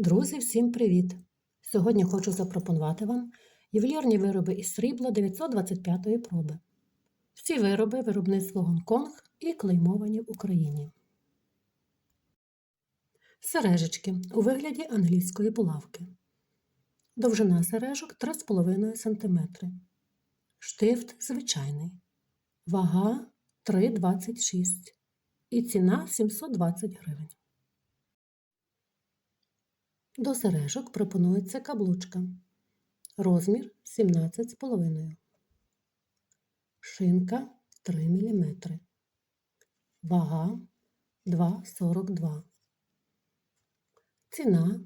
Друзі, всім привіт! Сьогодні хочу запропонувати вам ювелірні вироби із срібла 925 проби. Всі вироби виробництво Гонконг і клеймовані в Україні. Сережечки у вигляді англійської булавки. Довжина сережок 3,5 см. Штифт звичайний. Вага 3,26 і ціна 720 гривень. До сережок пропонується каблучка. Розмір 17,5. Шинка 3 мм. Вага 2,42. Ціна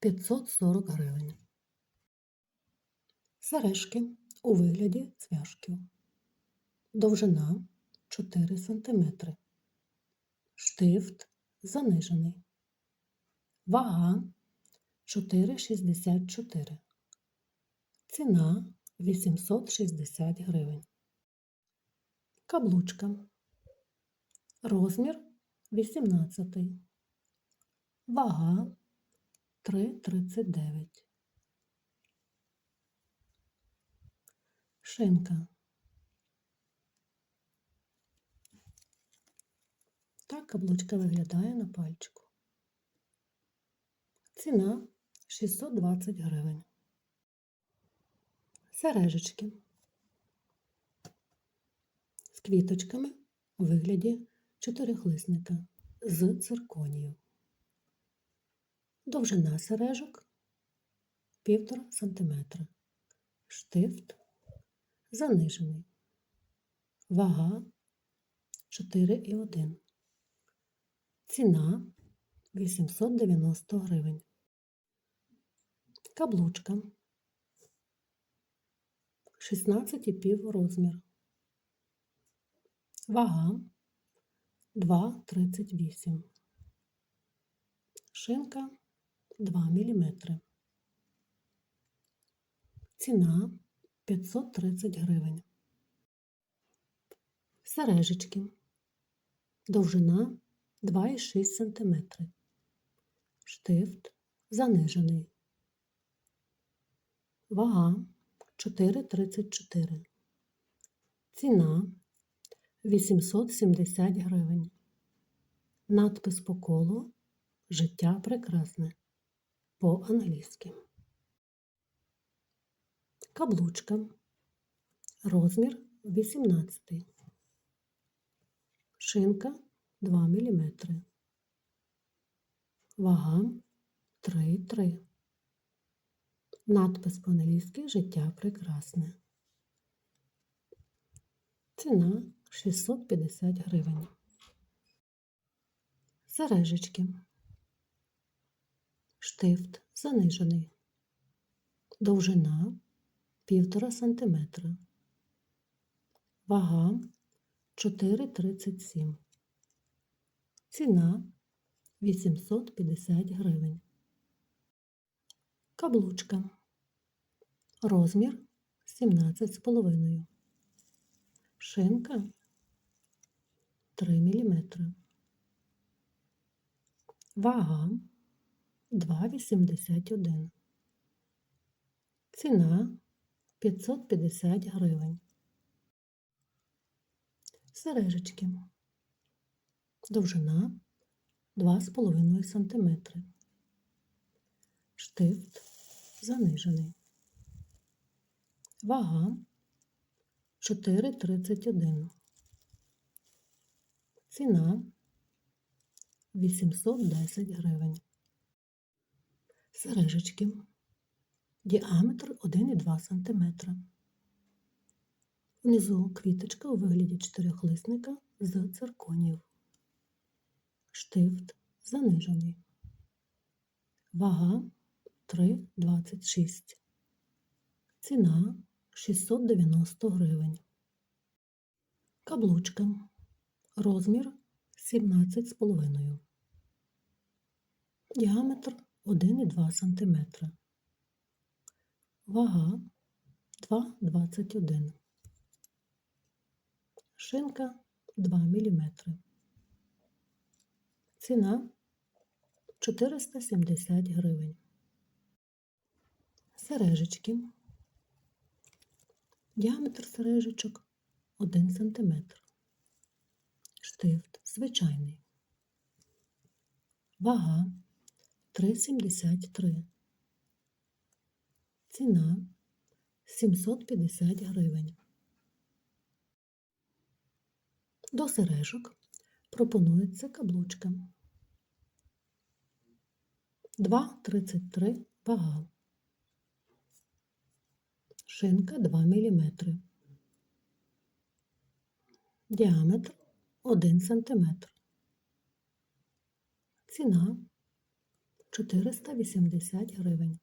540 гривень. Сережки у вигляді цвяшків. Довжина 4 см. Штифт занижений. Вага 4,64. Ціна 860 гривень. Каблучка. Розмір 18. Вага 3,39. Шинка. Так каблучка виглядає на пальчику. Ціна 620 гривень. Сережечки з квіточками у вигляді чотирихлисника з цирконію. Довжина сережок 1,5 см. Штифт занижений. Вага 4,1. Ціна 890 гривень. Каблучка 16,5 розмір. Вага 2,38. Шинка 2 мм. Ціна 530 гривень. Сережечки. Довжина 2,6 см. Штифт занижений. Вага 4,34. Ціна 870 гривень. Надпис по колу Життя прекрасне. По-англійськи. Каблучка. Розмір 18. Шинка 2 мм. Вага 3,3. Надпис по-англійськи Життя прекрасне. Ціна 650 гривень. Сережечки. Штифт занижений. Довжина 1,5 см. Вага 4,37. Ціна 850 гривень. Каблучка. Розмір 17,5. Шинка 3 мм. Вага 2,81. Ціна 550 гривень. Сережечки. Довжина 2,5 см. Штифт занижений. Вага 4,31. Ціна 810 гривень. Сережечки. Діаметр 1,2 см. Внизу квіточка у вигляді чотирьохлисника з цирконів. Штифт занижений. Вага 3,26. Ціна 690 гривень. Каблучка. Розмір 17,5. Діаметр 1,2 см. Вага 2,21. Шинка 2 мм. Ціна 470 гривень. Сережечки. Діаметр сережечок 1 см. Штифт звичайний. Вага 3,73. Ціна 750 гривень. До сережок пропонується каблучка. 2,33 вага. Шинка 2 мм. Діаметр 1 см. Ціна 480 гривень.